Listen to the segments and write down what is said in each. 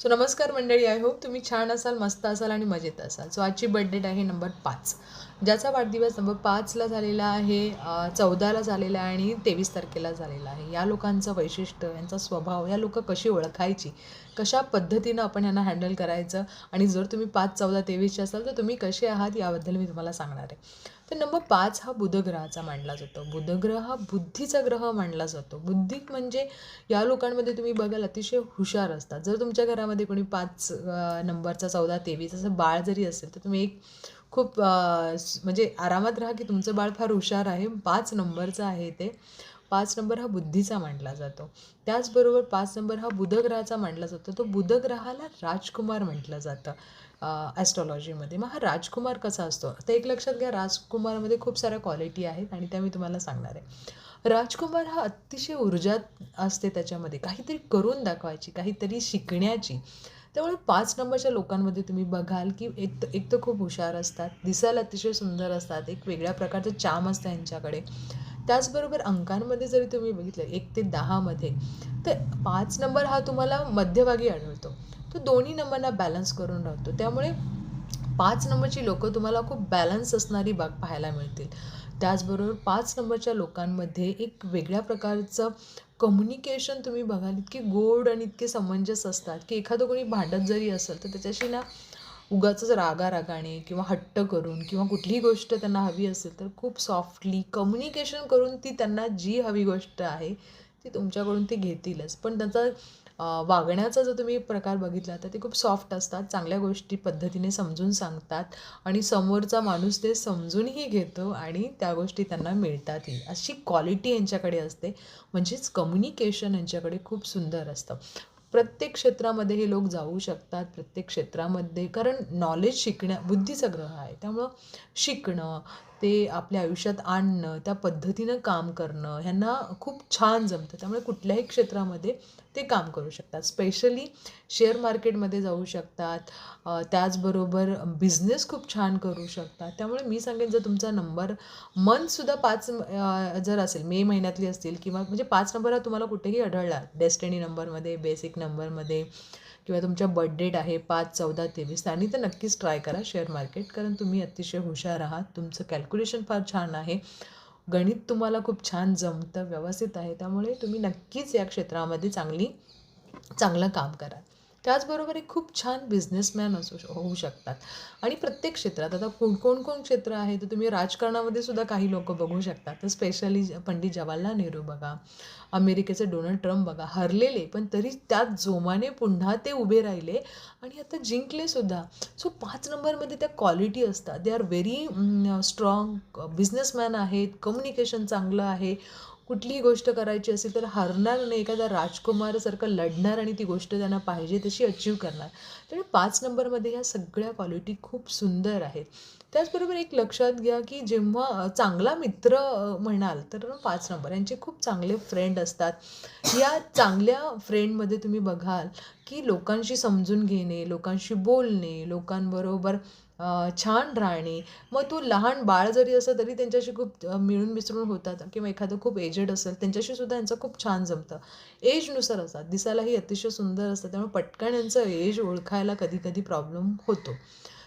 So नमस्कार मंडळी I hope तुम्ही छान असाल मस्त असाल आणि मजेत असाल. सो आजची बर्थडेट आहे नंबर पाच. ज्याचा वाढदिवस नंबर पाचला झालेला आहे चौदाला झालेला आहे आणि तेवीस तारखेला झालेला आहे. या लोकांचं वैशिष्ट्य यांचा स्वभाव या लोकं कशी ओळखायची कशा पद्धतीनं आपण यांना हँडल करायचं आणि जर तुम्ही पाच चौदा तेवीसचे असाल तर तुम्ही कसे आहात याबद्दल मी तुम्हाला सांगणार आहे. तर नंबर पाच हा बुधग्रहाचा मानला जातो. बुधग्रह हा बुद्धीचा ग्रह मानला जातो. बुद्धिक म्हणजे या लोकांमध्ये तुम्ही बघाल अतिशय हुशार असतात. जर तुमच्या घरामध्ये कोणी पाच नंबरचा चौदा तेवीस असं बाळ जरी असेल तर तुम्ही एक खूप म्हणजे आरामात राहा की तुमचं बाळ फार हुशार आहे. पाच नंबरचं आहे ते. पाच नंबर हा बुद्धीचा मानला जातो. त्याचबरोबर पाच नंबर हा बुधग्रहाचा मानला जातो. तो बुधग्रहाला राजकुमार म्हटलं जातं ॲस्ट्रॉलॉजीमध्ये मग हा राजकुमार कसा असतो? तर एक लक्षात घ्या राजकुमारमध्ये खूप साऱ्या क्वालिटी आहेत आणि त्या मी तुम्हाला सांगणार आहे. राजकुमार हा अतिशय ऊर्जा असते त्याच्यामध्ये. काहीतरी करून दाखवायची काहीतरी शिकण्याची. त्यामुळे पाच नंबरच्या लोकांमध्ये तुम्ही बघाल की एक तर एक तर खूप हुशार असतात दिसायला अतिशय सुंदर असतात एक वेगळ्या प्रकारचं चाम असतं यांच्याकडे. त्याचबरोबर अंकांमध्ये जरी तुम्ही बघितलं एक ते दहामध्ये तर पाच नंबर हा तुम्हाला मध्यभागी आढळतो. तो दोन्ही नंबरना बॅलन्स करून राहतो. त्यामुळे पाच नंबरची लोकं तुम्हाला खूप बॅलन्स असणारी बाग पाहायला मिळतील. त्याचबरोबर पाच नंबरच्या लोकांमध्ये एक वेगळ्या प्रकारचं कम्युनिकेशन तुम्ही बघाल इतके गोड आणि इतके समंजस असतात की एखादं कोणी भांडत जरी असेल तर त्याच्याशी ना उगाचंच रागारागाने किंवा हट्ट करून किंवा कुठलीही गोष्ट त्यांना हवी असेल तर खूप सॉफ्टली कम्युनिकेशन करून ती त्यांना जी हवी गोष्ट आहे ती तुमच्याकडून ते घेतीलच. पण त्यांचा वागण्याचा जर तुम्ही प्रकार बघितला तर ते खूप सॉफ्ट असतात चांगल्या गोष्टी पद्धतीने समजून सांगतात आणि समोरचा माणूस ते समजूनही घेतो आणि त्या गोष्टी त्यांना मिळतातही अशी क्वालिटी यांच्याकडे असते म्हणजेच कम्युनिकेशन यांच्याकडे खूप सुंदर असतं. प्रत्येक क्षेत्रामध्ये हे लोक जाऊ शकतात प्रत्येक क्षेत्रामध्ये. कारण नॉलेज शिकण्या बुद्धीसग्रह आहे. त्यामुळं शिकणं ते आपल्या आयुष्यात आणणं त्या पद्धतीनं काम करणं ह्यांना खूप छान जमतं. त्यामुळे कुठल्याही क्षेत्रामध्ये ते काम करू शकतात. स्पेशली शेअर मार्केटमध्ये जाऊ शकतात. त्याचबरोबर बिझनेस खूप छान करू शकतात. त्यामुळे मी सांगेन जर तुमचा नंबर मंथसुद्धा पाच जर असेल मे महिन्यातली असतील किंवा म्हणजे पाच नंबर हा तुम्हाला कुठेही आढळला. डेस्टिनी नंबरमध्ये बेसिक नंबरमध्ये किंवा तुमच्या बर्थडेट आहे पाच चौदा तेवीस त्यांनी तर नक्कीच ट्राय करा. शेअर मार्केट कारण तुम्ही अतिशय हुशार आहात. तुमचं कॅल्क्युलेशन फार छान आहे. गणित तुम्हाला खूप छान जमतं व्यवस्थित आहे त्यामुळे तुम्ही नक्कीच या क्षेत्रामध्ये चांगली चांगलं काम करा. त्याचबरोबर एक खूप छान बिझनेसमॅन असू होऊ शकतात. आणि प्रत्येक क्षेत्रात आता कोण कोण कोण क्षेत्र आहे तर तुम्ही राजकारणामध्ये सुद्धा काही लोक बघू शकता. तर स्पेशली पंडित जवाहरलाल नेहरू बघा अमेरिकेचे डोनाल्ड ट्रम्प बघा हरलेले पण तरी त्यात जोमाने पुन्हा ते उभे राहिले आणि आता जिंकलेसुद्धा सो पाच नंबरमध्ये त्या क्वालिटी असतात. They are very strong businessman आहेत कम्युनिकेशन चांगलं आहे. कुठलीही गोष्ट करायची असेल तर हरणार नाही. एखादा राजकुमारसारखं लढणार आणि ती गोष्ट त्यांना पाहिजे तशी अचीव करणार. तर पाच नंबरमध्ये ह्या सगळ्या क्वालिटी खूप सुंदर आहेत. त्याचबरोबर एक लक्षात घ्या की जेव्हा चांगला मित्र म्हणाल तर पाच नंबर. यांचे खूप चांगले फ्रेंड असतात. या चांगल्या फ्रेंडमध्ये तुम्ही बघाल की लोकांशी समजून घेणे लोकांशी बोलणे लोकांबरोबर छान राहणे. मग तो लहान बाळ जरी असं तरी त्यांच्याशी खूप मिळून मिसळून होतात किंवा एखादं खूप एजेड असेल त्यांच्याशी सुद्धा यांचं खूप छान जमतं. एजनुसार असतात. दिसायलाही अतिशय सुंदर असतात त्यामुळे पटकन यांचं एज ओळखायला कधी कधी प्रॉब्लेम होतो.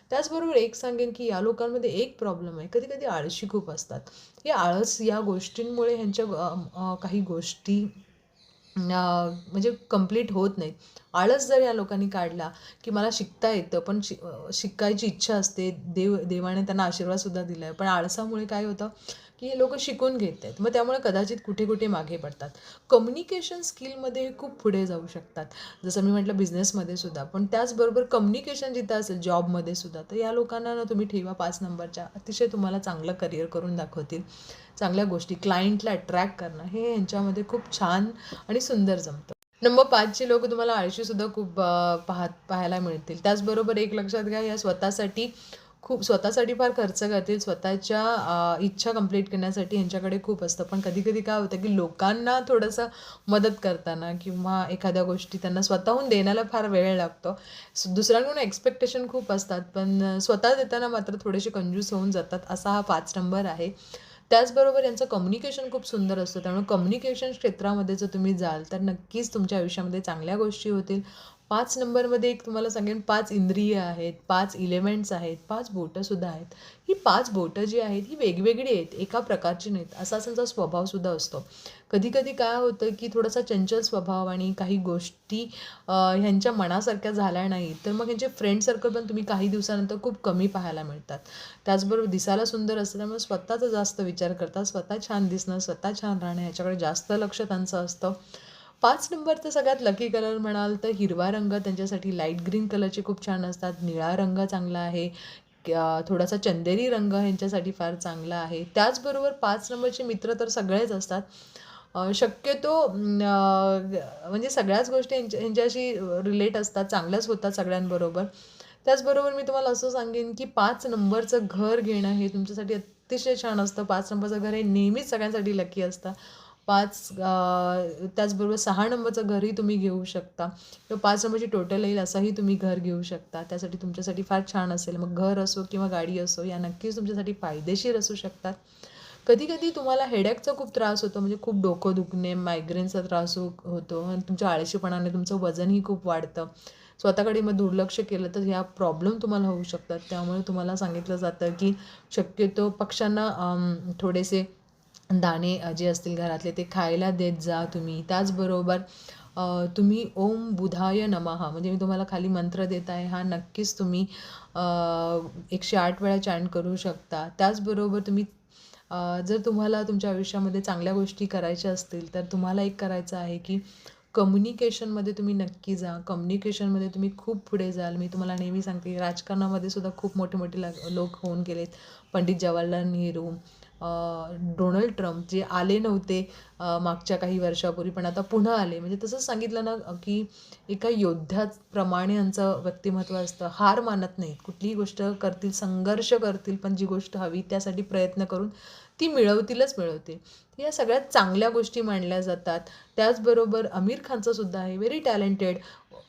त्याचबरोबर एक सांगेन की या लोकांमध्ये एक प्रॉब्लेम आहे. कधी कधी आळशी खूप असतात. या आळस या गोष्टींमुळे ह्यांच्या काही गोष्टी म्हणजे कंप्लीट होत नाहीत. आळस जर या लोकांनी काढला की मला शिकता येतं पण शि शिकायची इच्छा असते देव देवाने त्यांना आशीर्वादसुद्धा दिला आहे पण आळसामुळे काय होतं? की हे लोक शिकून घेत आहेत. मग त्यामुळे कदाचित कुठे कुठे मागे पडतात. कम्युनिकेशन स्किलमध्ये हे खूप पुढे जाऊ शकतात. जसं मी म्हटलं बिझनेसमध्ये सुद्धा. पण त्याचबरोबर कम्युनिकेशन जिथं असेल जॉबमध्ये सुद्धा तर या लोकांना ना तुम्ही ठेवा पाच नंबरच्या. अतिशय तुम्हाला चांगलं करिअर करून दाखवतील. चांगल्या गोष्टी. क्लायंटला अट्रॅक्ट करणं हे यांच्यामध्ये खूप छान आणि सुंदर जमतं. नंबर पाचचे लोक तुम्हाला आळशीसुद्धा खूप पाहत पाहायला मिळतील. त्याचबरोबर एक लक्षात घ्या या स्वतःसाठी खूप स्वतःसाठी फार खर्च करतील. स्वतःच्या इच्छा कंप्लीट करण्यासाठी यांच्याकडे खूप असतं. पण कधी कधी काय होतं की लोकांना थोडंसं मदत करताना किंवा एखाद्या गोष्टी त्यांना स्वतःहून देण्याला फार वेळ लागतो. दुसऱ्यांकडून एक्सपेक्टेशन खूप असतात. पण स्वतः देताना मात्र थोडेसे कंजूस होऊन जातात. असा हा पाच नंबर आहे. त्याचबरोबर यांचं कम्युनिकेशन खूप सुंदर असतं. त्यामुळे कम्युनिकेशन क्षेत्रामध्ये जर तुम्ही जाल तर नक्कीच तुमच्या आयुष्यामध्ये चांगल्या गोष्टी होतील. पाच नंबरमध्ये एक तुम्हाला सांगेन पाच इंद्रिय आहेत पाच इलेमेंट्स आहेत पाच बोटंसुद्धा आहेत. ही पाच बोटं जी आहेत ही वेगवेगळी आहेत एका प्रकारची नाहीत. असा त्यांचा स्वभावसुद्धा असतो. कधीकधी काय होतं की थोडासा चंचल स्वभाव आणि काही गोष्टी ह्यांच्या मनासारख्या झाल्या नाहीत तर मग ह्यांचे फ्रेंड सर्कल पण तुम्ही काही दिवसानंतर खूप कमी पाहायला मिळतात. त्याचबरोबर दिसायला सुंदर असतं त्यामुळे स्वतःचा जास्त विचार करतात स्वतः छान दिसणं स्वतः छान राहणं ह्याच्याकडे जास्त लक्ष त्यांचं असतं. पाच नंबरचं सगळ्यात लकी कलर म्हणाल तर हिरवा रंग त्यांच्यासाठी लाइट ग्रीन कलरचे खूप छान असतात. निळा रंग चांगला आहे. थोडासा चंदेरी रंग ह्यांच्यासाठी फार चांगला आहे. त्याचबरोबर पाच नंबरचे मित्र तर सगळेच असतात. शक्यतो म्हणजे सगळ्याच गोष्टी यांच्या ह्यांच्याशी रिलेट असतात. चांगल्याच होतात सगळ्यांबरोबर. त्याचबरोबर मी तुम्हाला असं सांगेन की पाच नंबरचं घर घेणं हे तुमच्यासाठी अतिशय छान असतं. पाच नंबरचं घर हे नेहमीच सगळ्यांसाठी लकी असतं. पाच त्याचबरोबर सहा नंबरचं घरही तुम्ही घेऊ शकता. किंवा पाच नंबरची टोटल येईल असंही तुम्ही घर घेऊ शकता. त्यासाठी तुमच्यासाठी फार छान असेल. मग घर असो किंवा गाडी असो या नक्कीच तुमच्यासाठी फायदेशीर असू शकतात. कधी कधी तुम्हाला हेडॅकचा खूप त्रास होतो. म्हणजे खूप डोकं दुखणे मायग्रेनचा त्रास हो, होतो. आणि तुमच्या आळशीपणाने तुमचं वजनही खूप वाढतं. स्वतःकडे मग दुर्लक्ष केलं तर ह्या प्रॉब्लेम तुम्हाला होऊ शकतात. त्यामुळे तुम्हाला सांगितलं जातं की शक्यतो पक्ष्यांना थोडेसे दाणे जे असतील घरातले ते खायला देत जा तुम्ही. त्याचबरोबर तुम्ही ओम बुधाय नमः म्हणजे मी तुम्हाला खाली मंत्र देत आहे हा नक्कीच तुम्ही एकशे आठ वेळा चॅन्ट करू शकता. त्याचबरोबर तुम्ही जर तुम्हाला तुमच्या आयुष्यामध्ये चांगल्या गोष्टी करायच्या असतील तर तुम्हाला एक करायचं आहे की कम्युनिकेशनमध्ये तुम्ही नक्की जा. कम्युनिकेशनमध्ये तुम्ही खूप पुढे जाल. मी तुम्हाला नेहमी सांगते राजकारणामध्ये सुद्धा खूप मोठे मोठे लोक होऊन गेलेत. पंडित जवाहरलाल नेहरू डोनाल्ड ट्रम्प जे आले नव्हते मागच्या काही वर्षापूर्वी पण आता पुन्हा आले. म्हणजे तसंच सांगितलं ना की एका योद्ध्याप्रमाणे यांचं व्यक्तिमत्व असतं. हार मानत नाहीत. कुठलीही गोष्ट करतील संघर्ष करतील पण जी गोष्ट हवी त्यासाठी प्रयत्न करून ती मिळवतीलच मिळवतील या सगळ्यात चांगल्या गोष्टी मानल्या जातात. त्याचबरोबर आमिर खानचं सुद्धा आहे. व्हेरी टॅलेंटेड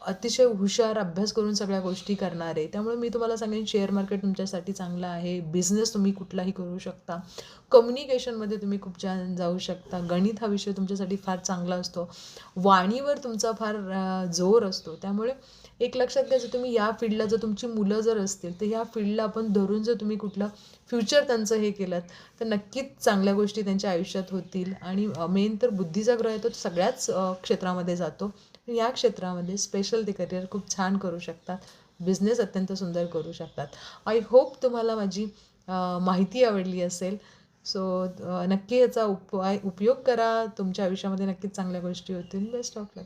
अतिशय हुशार अभ्यास करून सगळ्या गोष्टी करणारे त्यामुळे मी तुम्हाला सांगेन शेअर मार्केट तुमच्यासाठी चांगलं आहे. बिझनेस तुम्ही कुठलाही करू शकता. कम्युनिकेशनमध्ये तुम्ही खूप छान जाऊ शकता. गणित हा विषय तुमच्यासाठी फार चांगला असतो. वाणीवर तुमचा फार जोर असतो. त्यामुळे एक लक्षात घ्यायचं तुम्ही या फील्डला जर तुमची मुलं जर असतील तर ह्या फील्डला आपण धरून जर तुम्ही कुठलं फ्युचर त्यांचं हे केलं तर नक्कीच चांगल्या गोष्टी त्यांच्या आयुष्यात होतील. आणि मेन तर बुद्धीचा ग्रह आहे तो सगळ्याच क्षेत्रामध्ये जातो. या क्षेत्रामध्ये स्पेशल ते करिअर खूप छान करू शकतात. बिझनेस अत्यंत सुंदर करू शकतात. आय होप तुम्हाला माझी माहिती आवडली असेल. सो नक्की याचा उपाय उपयोग करा. तुमच्या आयुष्यामध्ये नक्कीच चांगल्या गोष्टी होतील. Best of luck